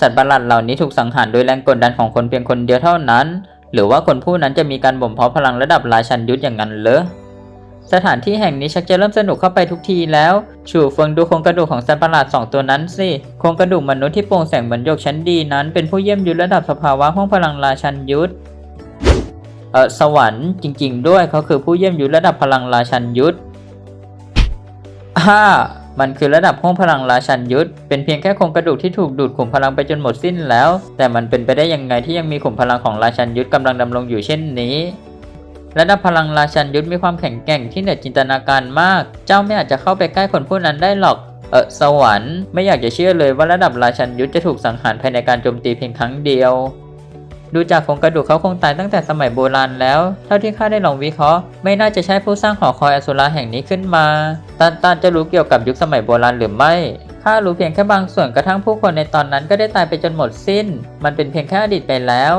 สัตว์ประหลาดเหล่านี้ถูกสังหารโดยแรงกดดันของคนเพียงคนเดียวเท่านั้น หรือว่าคนผู้นั้นจะมีการบ่มเพาะพลังระดับราชันยุทธอย่างนั้นเหรอสถานที่แห่งนี้ชักจะเริ่มสนุกเข้าไปทุกทีแล้ว ชูเฟิงดูโครงกระดูกของสัตว์ประหลาดสองตัวนั้นสิ โครงกระดูกมนุษย์ที่โปร่งแสงเหมือนยกชั้นดีนั้น เป็นผู้เยี่ยมยุทธระดับสภาวะห้องพลังราชันยุทธ เออสวรรค์จริง ๆ ด้วยเขาคือผู้เยี่ยมยุทธระดับพลังราชันยุทธฮ่า มันคือระดับห้องพลังราชันยุทธเป็นเพียงแค่โครงกระดูกที่ถูกดูดขุมพลังไปจนหมดสิ้นแล้ว แต่มันเป็นไปได้ยังไงที่ยังมีขุมพลังของราชันยุทธกำลังดำรงอยู่เช่นนี้ระดับพลังราชันยุทธมีความแข็งแกร่งที่เหนือจินตนาการมาก เจ้าไม่อาจจะเข้าไปใกล้คนผู้นั้นได้หรอก เออสวรรค์ ไม่อยากจะเชื่อเลยว่าระดับราชันยุทธจะถูกสังหารภายในการโจมตีเพียงครั้งเดียว ดูจากโครงกระดูกเขาคงตายตั้งแต่สมัยโบราณแล้ว เท่าที่ข้าได้ลองวิเคราะห์ ไม่น่าจะใช่ผู้สร้างหอคอยอสุราแห่งนี้ขึ้นมาตันตันจะรู้เกี่ยวกับยุคสมัยโบราณหรือไม่ ข้ารู้เพียงแค่บางส่วนกระทั่งผู้คนในตอนนั้นก็ได้ตายไปจนหมดสิ้น มันเป็นเพียงแค่อดีตไปแล้ว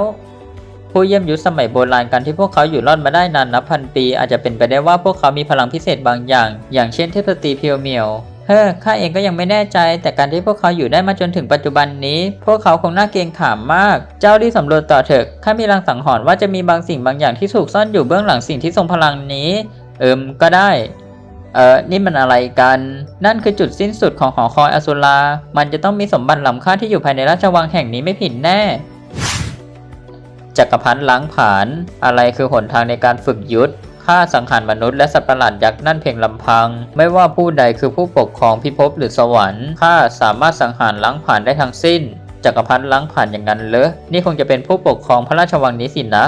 ผู้เยี่ยมยุทธสมัยโบราณการที่พวกเขาอยู่รอดมาได้นานนับพันปี อาจจะเป็นไปได้ว่าพวกเขามีพลังพิเศษบางอย่าง อย่างเช่นเทพสตรีเพียวเมียว เฮ้อข้าเองก็ยังไม่แน่ใจ แต่การที่พวกเขาอยู่ได้มาจนถึงปัจจุบันนี้ พวกเขาคงน่าเกรงขามมาก เจ้าที่สำรวจต่อเถอะ ข้ามีรางสังหรณ์ว่าจะมีบางสิ่งบางอย่างที่ถูกซ่อนอยู่เบื้องหลังสิ่งที่ทรงพลังนี้ เอิมก็ได้ เออนี่มันอะไรกัน นั่นคือจุดสิ้นสุดของหอคอยอสุรา มันจะต้องมีสมบัติล้ำค่าที่อยู่ภายในราชวังแห่งนี้ไม่ผิดแน่ จักรพรรดิล้างผาญอะไรคือหนทางในการฝึกยุทธ ฆ่าสังหารมนุษย์และสัตว์ประหลาดยักษ์นั่นเพียงลำพัง ไม่ว่าผู้ใดคือผู้ปกครองพิภพหรือสวรรค์ข้าสามารถสังหารล้างผ่านได้ทั้งสิ้น จักรพรรดิล้างผ่านอย่างนั้นเหรอนี่คงจะเป็นผู้ปกครองพระราชวังนี้สินะ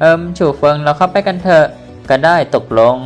เอิมฉูเฟิงเราเข้าไปกันเถอะก็ได้ตกลง